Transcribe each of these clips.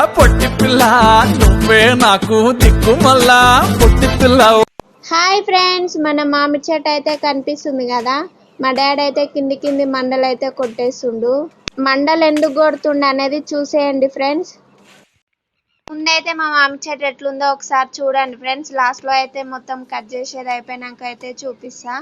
ఆ పొట్టి పిల్ల నువ్వే నాకు దిక్కు మళ్ళా. పొట్టి పిల్ల హాయ్ ఫ్రెండ్స్ మన మామిడి చెట్టు అయితే కనిపిస్తుంది కదా. మా డాడీ అయితే కింది కింది మండలు అయితే కొట్టేస్తుండు. మండలు ఎందుకు కొడుతుండు అనేది చూసేయండి ఫ్రెండ్స్. ముందైతే మా మామిడి చెట్టు ఎట్లుందో ఒకసారి చూడండి ఫ్రెండ్స్. లాస్ట్లో అయితే మొత్తం కట్ చేసేది అయిపోయినాక అయితే చూపిస్తా.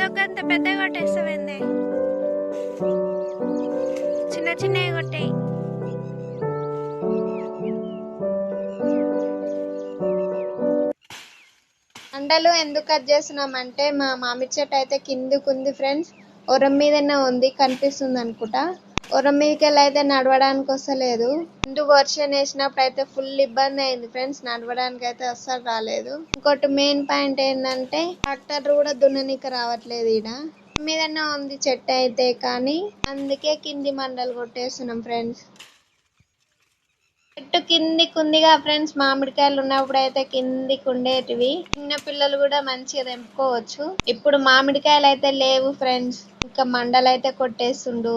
ఒక గంట పెద్దగా చిన్న చిన్నవి కొట్టాయి. అండలు ఎందుకు కట్ చేస్తున్నామంటే మా మామిడి చెట్టు అయితే కిందకుంది ఫ్రెండ్స్ ఒరం మీదనే ఉంది కనిపిస్తుంది అనుకుంటా. ఒరం అయితే నడవడానికి వస్తలేదు ముందు వర్షం వేసినప్పుడు అయితే ఫుల్ ఇబ్బంది అయింది ఫ్రెండ్స్ నడవడానికి అయితే అస్సలు రాలేదు. ఇంకోటి మెయిన్ పాయింట్ ఏంటంటే ట్రాక్టర్ కూడా దున్ననీకి రావట్లేదు ఈడ. మీదనే ఉంది చెట్టు అయితే కానీ అందుకే కింది మండలు కొట్టేస్తున్నాం ఫ్రెండ్స్. చెట్టు కిందికి ఉందిగా ఫ్రెండ్స్ మామిడికాయలు ఉన్నప్పుడు అయితే కిందికి ఉండేటివి చిన్న పిల్లలు కూడా మంచిగా తెంపుకోవచ్చు. ఇప్పుడు మామిడికాయలు అయితే లేవు ఫ్రెండ్స్ ఇంకా మండలైతే కొట్టేస్తుండు.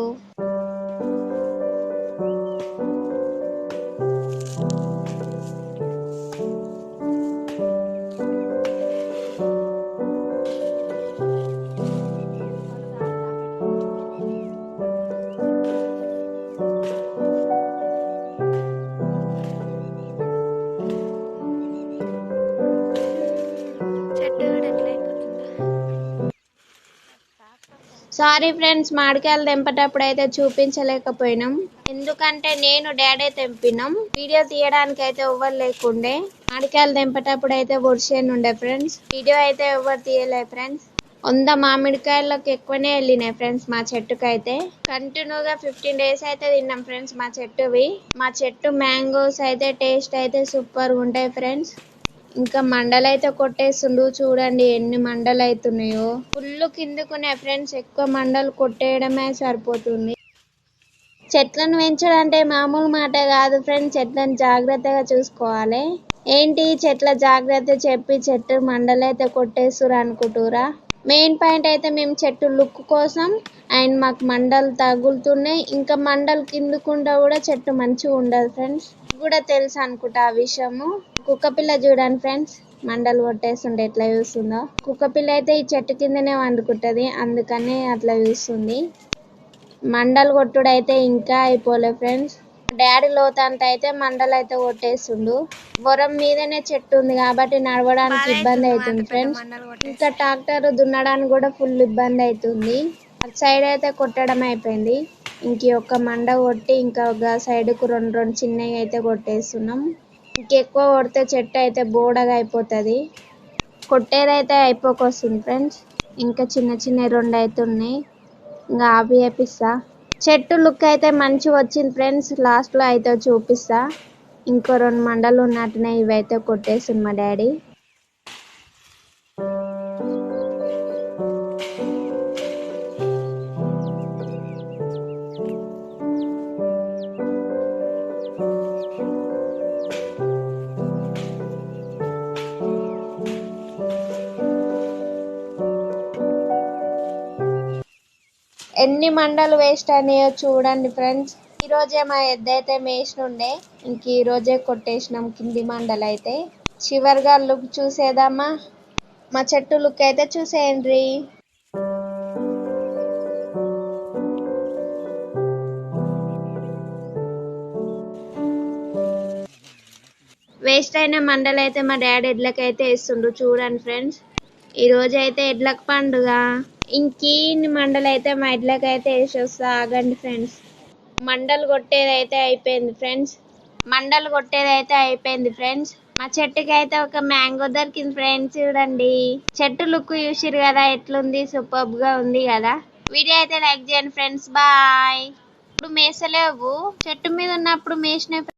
సారీ ఫ్రెండ్స్ మామిడికాయలు తెంపేటప్పుడు అయితే చూపించలేకపోయినాం. ఎందుకంటే నేను డాడీ తెంపినాం. వీడియో తీయడానికి అయితే ఎవ్వరు లేకుండే. మామిడికాయలు తెంపేటప్పుడు అయితే వర్షం ఉండే ఫ్రెండ్స్ వీడియో అయితే ఎవరు తీయలే ఫ్రెండ్స్ వంద మామిడికాయలకు ఎక్కువనే వెళ్ళినాయి ఫ్రెండ్స్ మా చెట్టుకు అయితే కంటిన్యూగా ఫిఫ్టీన్ డేస్ అయితే తిన్నాం ఫ్రెండ్స్ మా చెట్టువి. మా చెట్టు మ్యాంగోస్ అయితే టేస్ట్ అయితే సూపర్గా ఉంటాయి ఫ్రెండ్స్ ఇంకా మండలు అయితే కొట్టేస్తుండు. చూడండి ఎన్ని మండలు అవుతున్నాయో ఫుల్ కిందకున్నాయి ఫ్రెండ్స్. ఎక్కువ మండలు కొట్టేయడమే సరిపోతుంది. చెట్లను పెంచడం అంటే మామూలు మాట కాదు ఫ్రెండ్స్. చెట్లను జాగ్రత్తగా చూసుకోవాలి. ఏంటి చెట్ల జాగ్రత్త చెప్పి చెట్టు మండలైతే కొట్టేస్తురు అనుకుంటురా మెయిన్ పాయింట్ అయితే మేము చెట్టు లుక్ కోసం అండ్ మాకు మండలు తగులుతున్నాయి. ఇంకా మండలు కిందకుండా కూడా చెట్టు మంచిగా ఉండదు ఫ్రెండ్స్ కూడా తెలుసు అనుకుంటా ఆ విషయము. కుక్కపిల్ల చూడండి ఫ్రెండ్స్ మండలు కొట్టేస్తుండే ఎట్లా చూస్తుందో. కుక్కపిల్ల అయితే ఈ చెట్టు కిందనే వండుకుంటది. అందుకనే అట్లా చూస్తుంది. మండలు కొట్టుడు అయితే ఇంకా అయిపోలే ఫ్రెండ్స్ డాడీ లోతంత అయితే మండలు అయితే కొట్టేస్తుండు వరం మీదనే చెట్టు ఉంది కాబట్టి నడవడానికి ఇబ్బంది అవుతుంది ఫ్రెండ్స్. ఇంకా ట్రాక్టర్ దున్నడానికి కూడా ఫుల్ ఇబ్బంది అవుతుంది. అటు సైడ్ అయితే కొట్టడం అయిపోయింది. ఇంక ఈ ఒక్క మండ కొట్టి ఇంకా ఒక సైడ్కు రెండు రెండు చిన్నవి అయితే కొట్టేస్తున్నాం. ఇంకెక్కువ కొడితే చెట్టు అయితే బోడగా అయిపోతుంది. కొట్టేదైతే అయిపోకొస్తుంది ఫ్రెండ్స్. ఇంకా చిన్న చిన్న రెండు అయితే ఉన్నాయి ఇంకా అవి వేపిస్తా చెట్టు లుక్ అయితే మంచి వచ్చింది ఫ్రెండ్స్. లాస్ట్లో అయితే చూపిస్తా. ఇంకో రెండు మండలు ఉన్నట్టునే ఇవైతే కొట్టేసింది మా డాడీ. ఎన్ని మండలు వేస్ట్ అయినాయో చూడండి ఫ్రెండ్స్ ఈ రోజే మా ఎద్దైతే మేసినుండే ఇంక ఈ రోజే కొట్టేసినాం కింది మండలు అయితే. చివరిగా లుక్ చూసేద్దామా మా చెట్టు లుక్ అయితే చూసేయండి. వేస్ట్ అయిన మండలు అయితే మా డాడీ ఎడ్లకైతే వేస్తుండ్రు చూడండి ఫ్రెండ్స్ ఈ రోజైతే అయితే ఎడ్లకు పండుగ. ఇంకేన్ని మండలు అయితే మా ఇడ్లకి అయితే వేసి వస్తా ఆగండి ఫ్రెండ్స్. మండలు కొట్టేది అయితే అయిపోయింది ఫ్రెండ్స్. మండలు కొట్టేది అయితే అయిపోయింది ఫ్రెండ్స్. మా చెట్టుకి అయితే ఒక మ్యాంగో దొరికింది ఫ్రెండ్స్ చూడండి. చెట్టు లుక్ చూసిరు కదా ఎట్లుంది సూపర్గా ఉంది కదా. వీడియో అయితే లైక్ చేయండి ఫ్రెండ్స్ బాయ్. ఇప్పుడు మేసలేవు. చెట్టు మీద ఉన్నప్పుడు మేసిన